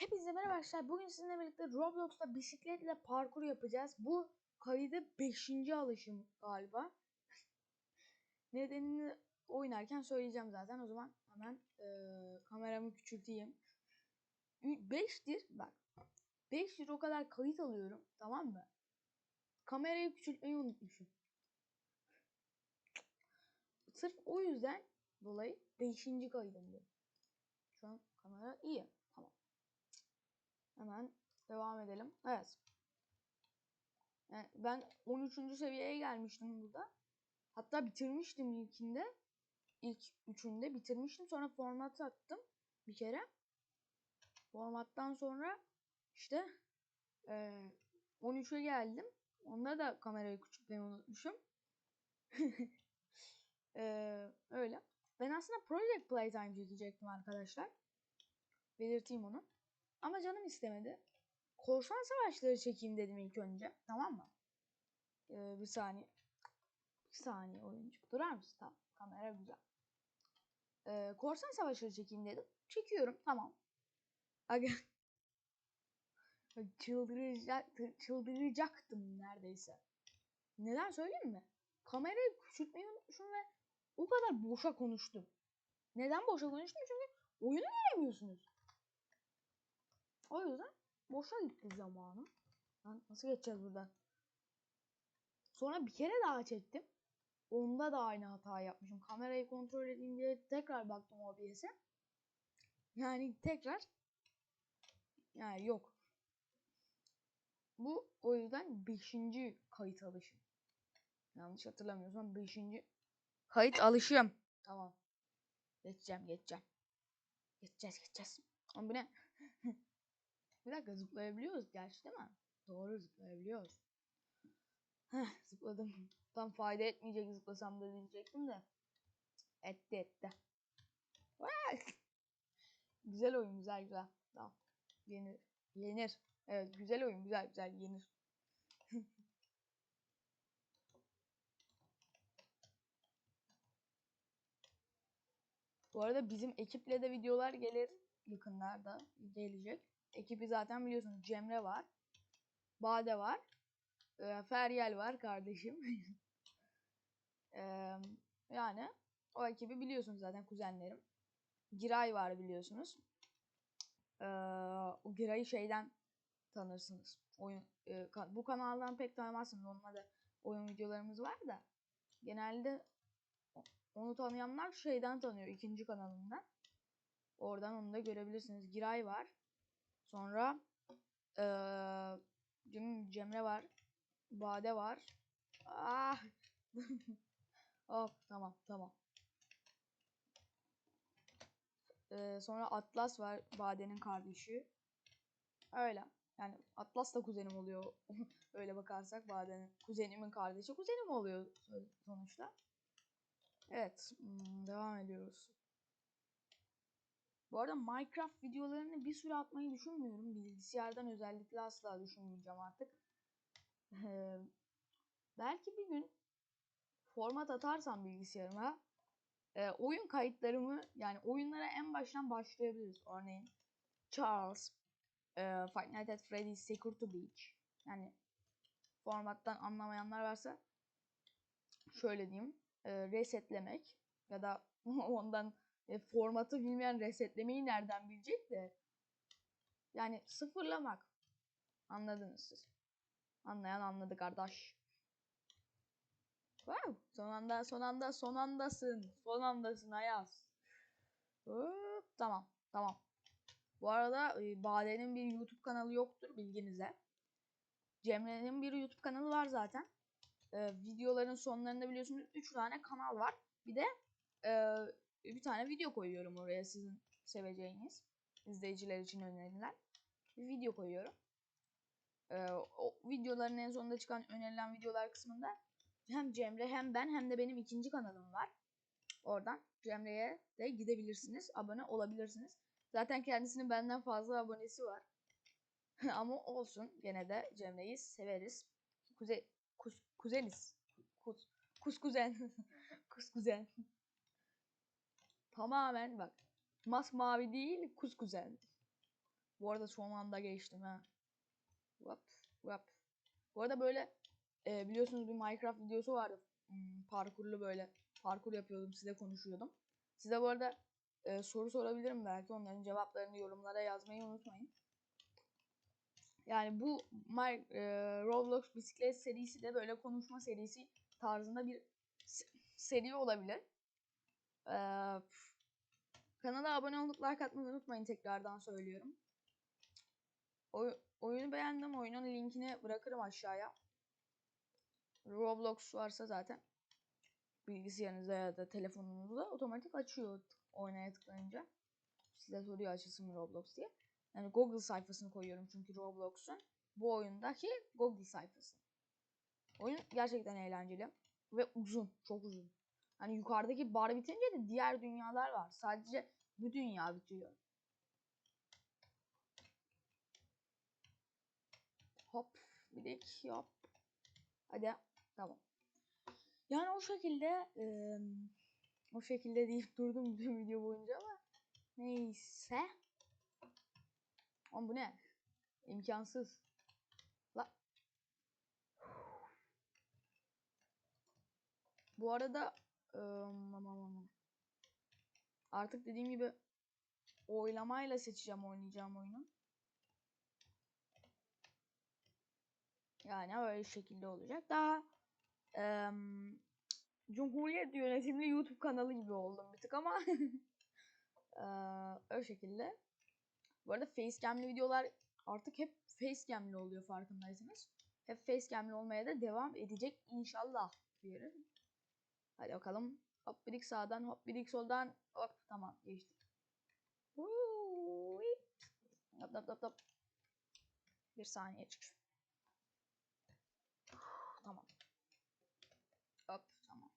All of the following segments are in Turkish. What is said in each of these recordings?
Hepinize merhaba arkadaşlar. Bugün sizinle birlikte Roblox'ta bisikletle parkur yapacağız. Bu kaydı 5. alışım galiba. Nedenini oynarken söyleyeceğim zaten. O zaman hemen eee, kameramı küçülteyim. 5'tir bak. 5'tir o kadar kayıt alıyorum. Tamam mı? Kamerayı küçültmeyi unutmuşum. Sırf o yüzden dolayı 5. kaydım bu. Şu an kamera iyi. Hemen devam edelim. Evet. Yani ben 13. seviyeye gelmiştim burada. Hatta bitirmiştim ilkinde. İlk üçünde bitirmiştim. Sonra format attım bir kere. Formattan sonra işte eee 13'e geldim. Onda da kamerayı küçültmeyi unutmuşum. Eee, öyle. Ben aslında Project Playtime çekecektim arkadaşlar. Belirteyim onu. Ama canım istemedi. Korsan savaşları çekeyim dedim ilk önce. Tamam mı? Ee, bir saniye. Bir saniye oyuncu. Durar mısın? Tamam. Kamera güzel. Ee, korsan savaşları çekeyim dedim. Çekiyorum. Tamam. Aga. Çıldıracak, çıldıracaktım neredeyse. Neden söyleyeyim mi? Kamerayı küçültmeyi unutmuşum ve o kadar boşa konuştum. Neden boşa konuştum? Çünkü oyunu göremiyorsunuz. O yüzden boşa gitti zamanı. Lan nasıl geçeceğiz buradan? Sonra bir kere daha çektim. Onda da aynı hata yapmışım. Kamerayı kontrol edeyim diye tekrar baktım OBS'e. Yani tekrar yani yok. Bu o yüzden 5. kayıt alışım. Yanlış hatırlamıyorsam 5. kayıt alışım. Tamam. Geçeceğim, geçeceğim. Geçeceğiz, geçeceğiz. Ama bu ne? Bir dakika zıplayabiliyoruz gerçi değil mi? Doğru zıplayabiliyoruz. Heh zıpladım. Tam fayda etmeyecek zıplasam da diyecektim de. Etti etti. Güzel oyun güzel güzel. Tamam. Yenir. Yenir. Evet güzel oyun güzel güzel yenir. Bu arada bizim ekiple de videolar gelir yakınlarda gelecek. Ekibi zaten biliyorsunuz Cemre var. Bade var. E, Feryal var kardeşim. e, yani o ekibi biliyorsunuz zaten kuzenlerim. Giray var biliyorsunuz. E, o Giray'ı şeyden tanırsınız. Oyun e, ka- bu kanaldan pek tanımazsınız. Onunla da oyun videolarımız var da. Genelde onu tanıyanlar şeyden tanıyor. ikinci kanalından. Oradan onu da görebilirsiniz. Giray var. Sonra Cem- Cemre var. Bade var. Ah. Hop tamam tamam. Eee, sonra Atlas var. Bade'nin kardeşi. Öyle. Yani Atlas da kuzenim oluyor. Öyle bakarsak Bade'nin kuzenimin kardeşi kuzenim oluyor so- sonuçta. Evet. hmm, devam ediyoruz. Bu arada Minecraft videolarını bir süre atmayı düşünmüyorum. Bilgisayardan özellikle asla düşünmeyeceğim artık. Eee, belki bir gün format atarsam bilgisayarıma e, oyun kayıtlarımı yani oyunlara en baştan başlayabiliriz. Örneğin Charles, e, Five Nights at Freddy's Security Beach. Yani formattan anlamayanlar varsa şöyle diyeyim. e, resetlemek ya da ondan e, formatı bilmeyen resetlemeyi nereden bilecek de yani sıfırlamak. Anladınız siz. Anlayan anladı kardeş. Wow. Son anda son anda son andasın. Son andasın Ayaz. Hop, tamam tamam. Bu arada e, Bade'nin bir YouTube kanalı yoktur bilginize. Cemre'nin bir YouTube kanalı var zaten. E, videoların sonlarında biliyorsunuz 3 tane kanal var. Bir de e, bir tane video koyuyorum oraya sizin seveceğiniz izleyiciler için önerilen bir video koyuyorum. E, o videoların en sonunda çıkan önerilen videolar kısmında hem Cemre hem ben hem de benim ikinci kanalım var. Oradan Cemre'ye de gidebilirsiniz. Abone olabilirsiniz. Zaten kendisinin benden fazla abonesi var. Ama olsun gene de Cemre'yi severiz. Kuze kus, kuzeniz. Kus, kus kuzen. kus kuzen. Tamamen bak. Masmavi değil kus kuzen. Bu arada son anda geçtim ha. Vap vap. Bu arada böyle e, biliyorsunuz bir Minecraft videosu vardı. Hmm, parkurlu böyle. Parkur yapıyordum size konuşuyordum. Size bu arada e, soru sorabilirim belki onların cevaplarını yorumlara yazmayı unutmayın. Yani bu My, e, Roblox bisiklet serisi de böyle konuşma serisi tarzında bir se- seri olabilir. Ee, kanala abone olup like atmayı unutmayın tekrardan söylüyorum. Oy- oyunu beğendim. Oyunun linkini bırakırım aşağıya. Roblox varsa zaten bilgisayarınızda ya da telefonunuzda otomatik açıyor oynaya tıklayınca. Size soruyor açılsın mı Roblox diye. Yani Google sayfasını koyuyorum çünkü Roblox'un bu oyundaki Google sayfası. Oyun gerçekten eğlenceli ve uzun, çok uzun. Hani yukarıdaki bar bitince de diğer dünyalar var. Sadece bu dünya bitiyor. Hop, iki hop. Hadi, tamam. Yani o şekilde eee, o şekilde deyip durdum bütün video boyunca ama neyse. Ama bu ne? İmkansız. La. Bu arada. Artık dediğim gibi oylamayla seçeceğim oynayacağım oyunu. Yani öyle şekilde olacak. Daha eee, Cumhuriyet yönetimli YouTube kanalı gibi oldum bir tık ama eee, öyle şekilde. Bu arada facecam'li videolar artık hep facecam'li oluyor farkındaysanız. Hep facecam'li olmaya da devam edecek inşallah diyelim. Hadi bakalım. Hop birik sağdan, hop birik soldan. Hop tamam geçtik. Hop hop hop hop. Bir saniye çık. Tamam. Hop tamam.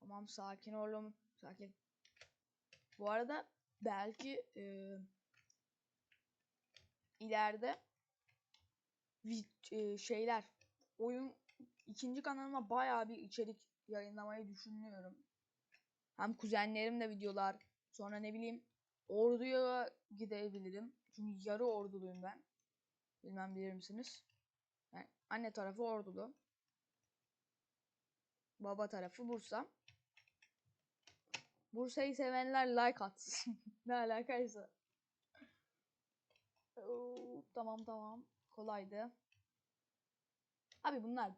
Tamam sakin oğlum. Sakin. Bu arada belki eee ileride e, şeyler oyun ikinci kanalıma bayağı bir içerik yayınlamayı düşünüyorum. Hem kuzenlerimle videolar sonra ne bileyim orduya gidebilirim. Çünkü yarı orduluyum ben. Bilmem bilir misiniz? Yani anne tarafı ordulu. Baba tarafı Bursa. Bursa'yı sevenler like atsın. ne alakaysa. Tamam tamam. Kolaydı. Abi bunlar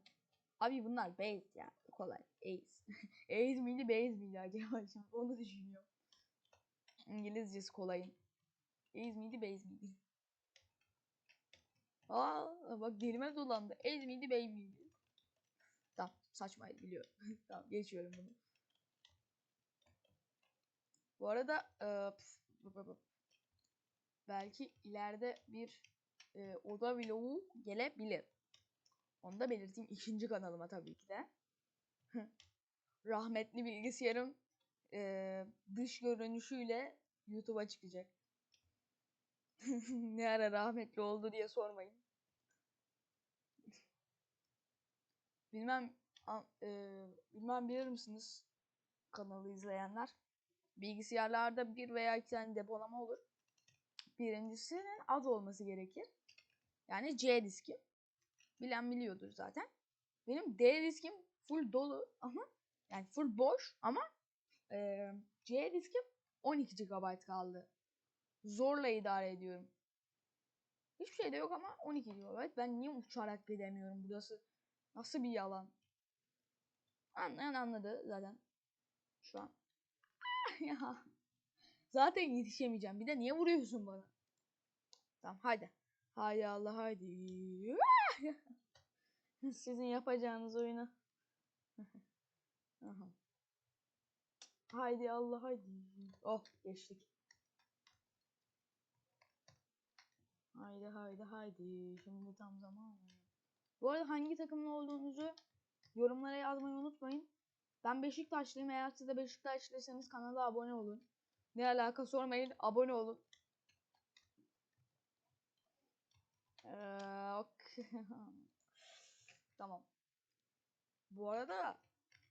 Abi bunlar base ya. Kolay. Ace. Ace miydi base miydi acaba şimdi onu düşünüyorum. İngilizcesi kolayın. Ace miydi base miydi? Aa bak dilime dolandı. Ace miydi base miydi? Tamam saçmaydı biliyorum. tamam geçiyorum bunu. Bu arada e, pf, pf, pf. belki ileride bir e, oda vlogu gelebilir. Onu da belirteyim ikinci kanalıma tabii ki de. Rahmetli bilgisayarım e, dış görünüşüyle YouTube'a çıkacak. ne ara rahmetli oldu diye sormayın. bilmem e, bilmem bilir misiniz kanalı izleyenler? Bilgisayarlarda bir veya iki tane depolama olur. Birincisinin az olması gerekir. Yani C diski. Bilen biliyordur zaten. Benim D diskim full dolu ama yani full boş ama e, C diskim 12 GB kaldı. Zorla idare ediyorum. Hiçbir şey de yok ama 12 GB. Ben niye uçarak gidemiyorum? Burası nasıl bir yalan? Anlayan anladı zaten. Şu an. ya. Zaten yetişemeyeceğim. Bir de niye vuruyorsun bana? Tamam hadi. Haydi Allah haydi. Sizin yapacağınız oyunu. Aha. Haydi Allah haydi. Oh geçtik. Haydi haydi haydi. Şimdi tam zaman. Bu arada hangi takımlı olduğunuzu yorumlara yazmayı unutmayın. Ben Beşiktaşlıyım. Eğer siz de Beşiktaşlıysanız kanala abone olun. Ne alaka sormayın. Abone olun. Ee, ok. tamam. Bu arada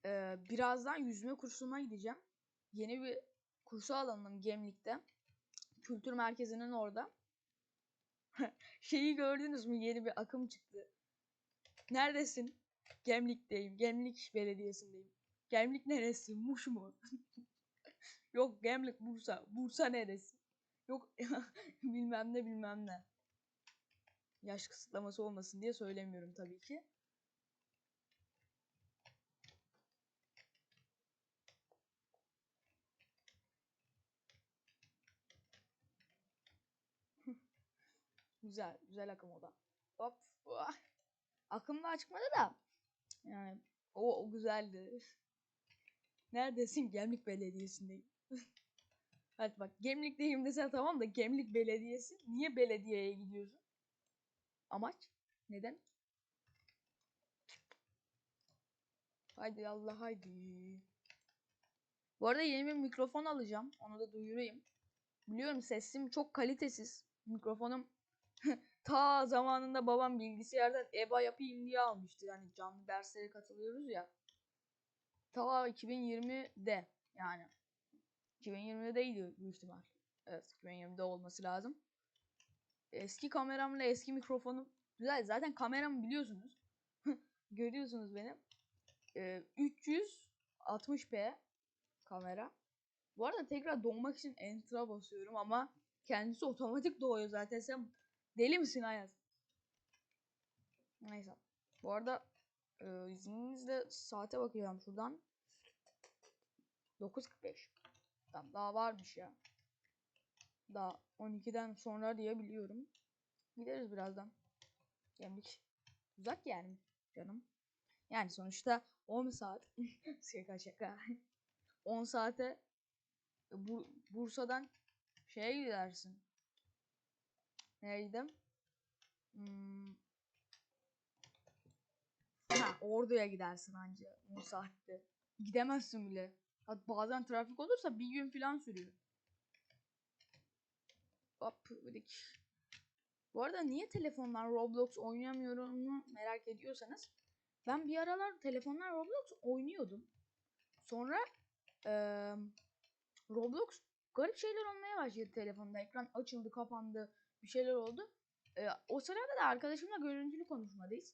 e, birazdan yüzme kursuna gideceğim. Yeni bir kursu alalım Gemlik'te. Kültür merkezinin orada. Şeyi gördünüz mü? Yeni bir akım çıktı. Neredesin? Gemlik'teyim. Gemlik Belediyesi'ndeyim. Gemlik neresi? Muş mu? Yok Gemlik Bursa. Bursa neresi? Yok bilmem ne bilmem ne. Yaş kısıtlaması olmasın diye söylemiyorum tabii ki. Güzel, güzel akım o da. Hop. vah. Akım da çıkmadı da. Yani o, o güzeldi. Neredesin? Gemlik Belediyesi'ndeyim. Hadi bak Gemlik'teyim desen tamam da Gemlik Belediyesi. Niye belediyeye gidiyorsun? Amaç? Neden? Haydi Allah haydi. Bu arada yeni bir mikrofon alacağım. Onu da duyurayım. Biliyorum sesim çok kalitesiz. Mikrofonum ta zamanında babam bilgisayardan EBA yapayım diye almıştı. Yani canlı derslere katılıyoruz ya. Ta 2020'de yani. 2020'de değildi büyük ihtimal. Evet 2020'de olması lazım. Eski kameramla eski mikrofonum güzel. Zaten kameramı biliyorsunuz. Görüyorsunuz benim. Ee, 360p kamera. Bu arada tekrar doğmak için enter'a basıyorum ama kendisi otomatik doğuyor zaten. Sen deli misin Ayaz? Neyse. Bu arada e, izninizle saate bakacağım şuradan. 9.45. Tamam daha varmış ya. Daha 12'den sonra diye biliyorum. Gideriz birazdan. Gemlik. Uzak yani canım. Yani sonuçta 10 saat. şaka şaka. 10 saate bu, Bursa'dan şeye gidersin. Nereye gidelim? Hmm. Ha, Ordu'ya gidersin anca 10 saatte. Gidemezsin bile. Hatta bazen trafik olursa bir gün falan sürüyor. Hop dedik. Bu arada niye telefonlar Roblox oynayamıyorum merak ediyorsanız. Ben bir aralar telefonlar Roblox oynuyordum. Sonra eee Roblox garip şeyler olmaya başladı telefonda. Ekran açıldı, kapandı, bir şeyler oldu. Ee, o sırada da arkadaşımla görüntülü konuşmadayız.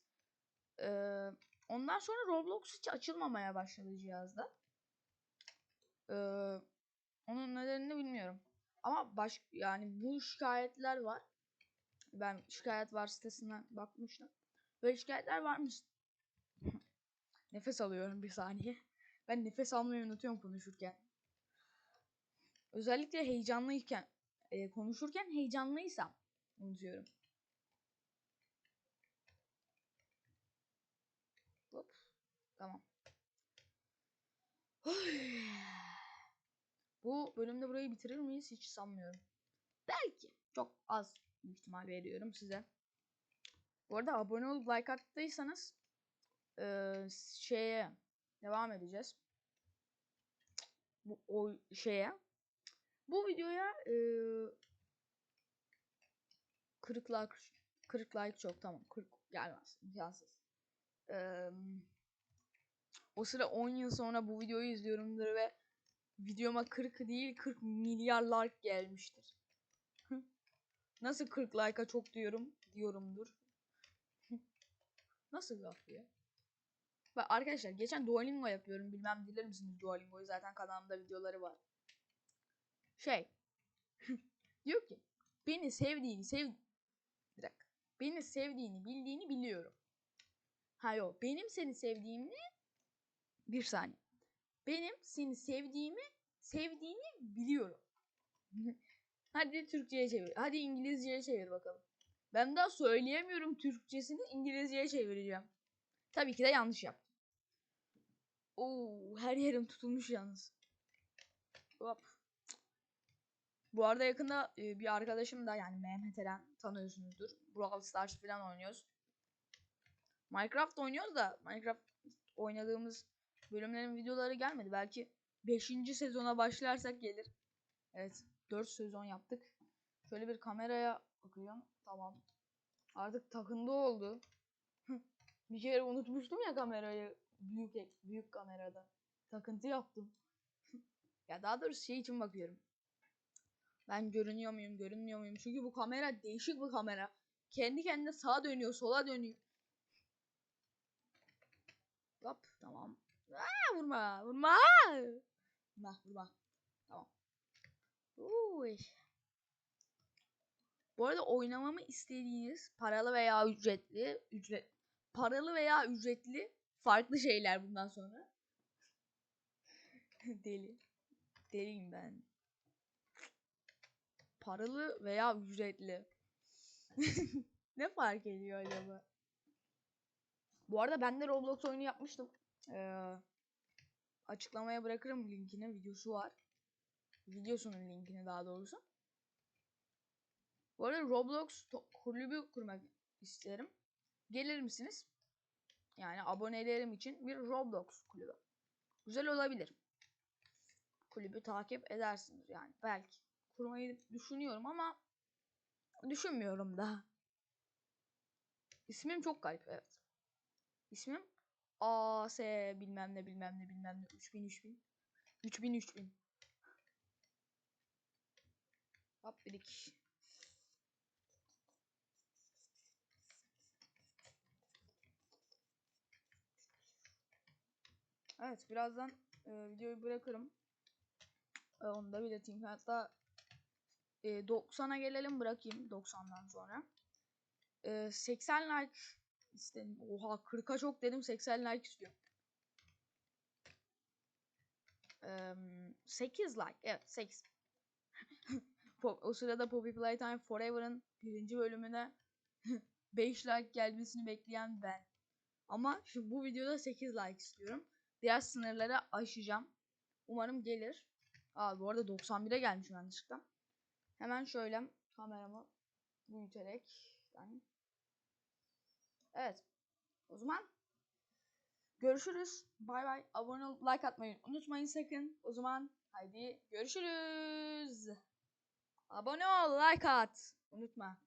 Ee, ondan sonra Roblox hiç açılmamaya başladı cihazda. Ee, onun nedenini bilmiyorum. Ama baş yani bu şikayetler var. Ben şikayet var sitesinden bakmıştım. Böyle şikayetler varmış. nefes alıyorum bir saniye. Ben nefes almayı unutuyorum konuşurken. Özellikle heyecanlıyken e, konuşurken heyecanlıysam unutuyorum. Hop. Tamam. Bu bölümde burayı bitirir miyiz hiç sanmıyorum. Belki. Çok az ihtimal veriyorum size. Bu arada abone olup like attıysanız e, şeye devam edeceğiz. Bu o şeye bu videoya e, 40 like 40 like çok tamam 40 gelmez imkansız. E, o sıra 10 yıl sonra bu videoyu izliyorumdur ve videoma 40 değil 40 milyar like gelmiştir. Nasıl 40 like'a çok diyorum diyorumdur. Nasıl laf ya? Bak arkadaşlar geçen Duolingo yapıyorum. Bilmem bilir misiniz Duolingo'yu zaten kanalımda videoları var şey diyor ki beni sevdiğini sev bir dakika. Beni sevdiğini bildiğini biliyorum. Ha benim seni sevdiğimi bir saniye. Benim seni sevdiğimi sevdiğini biliyorum. Hadi Türkçe'ye çevir. Hadi İngilizce'ye çevir bakalım. Ben daha söyleyemiyorum Türkçesini İngilizce'ye çevireceğim. Tabii ki de yanlış yaptım. Oo, her yerim tutulmuş yalnız. Hop. Bu arada yakında e, bir arkadaşım da yani Mehmet Eren tanıyorsunuzdur. Brawl Stars falan oynuyoruz. Minecraft oynuyoruz da Minecraft oynadığımız bölümlerin videoları gelmedi. Belki 5. sezona başlarsak gelir. Evet 4 sezon yaptık. Şöyle bir kameraya bakıyorum. Tamam. Artık takındı oldu. bir kere unutmuştum ya kamerayı büyük büyük kamerada. Takıntı yaptım. ya daha doğrusu şey için bakıyorum. Ben görünüyor muyum, görünmüyor muyum? Çünkü bu kamera değişik bir kamera. kendi kendine sağa dönüyor, sola dönüyor. Hop tamam. Aa, vurma, vurma. Vurma, vurma. Tamam. Uy. Bu arada oynamamı istediğiniz paralı veya ücretli, ücret paralı veya ücretli farklı şeyler bundan sonra. Deli. Deliyim ben. Paralı veya ücretli. ne fark ediyor acaba? Bu arada ben de Roblox oyunu yapmıştım. Ee, açıklamaya bırakırım linkini. Videosu var. Videosunun linkini daha doğrusu. Bu arada Roblox kulübü kurmak isterim. Gelir misiniz? Yani abonelerim için bir Roblox kulübü. Güzel olabilir. Kulübü takip edersiniz yani. Belki kurmayı düşünüyorum ama düşünmüyorum daha. İsmim çok garip evet. İsmim AS bilmem ne bilmem ne bilmem ne 3000 3000 3000 3000 Hop birik. Evet birazdan e, videoyu bırakırım. E, onu da belirteyim. Hatta e, 90'a gelelim bırakayım 90'dan sonra. E, 80 like istedim. Oha 40'a çok dedim 80 like istiyorum. E, 8 like. Evet 8. Pop- o sırada Poppy Playtime Forever'ın birinci bölümüne 5 like gelmesini bekleyen ben. Ama şu bu videoda 8 like istiyorum. Biraz sınırları aşacağım. Umarım gelir. Aa bu arada 91'e gelmiş yanlışlıkla. Hemen şöyle kameramı büyüterek. Yani. Evet. O zaman görüşürüz. Bay bay. Abone olup like atmayı unutmayın sakın. O zaman haydi görüşürüz. Abone ol, like at. Unutma.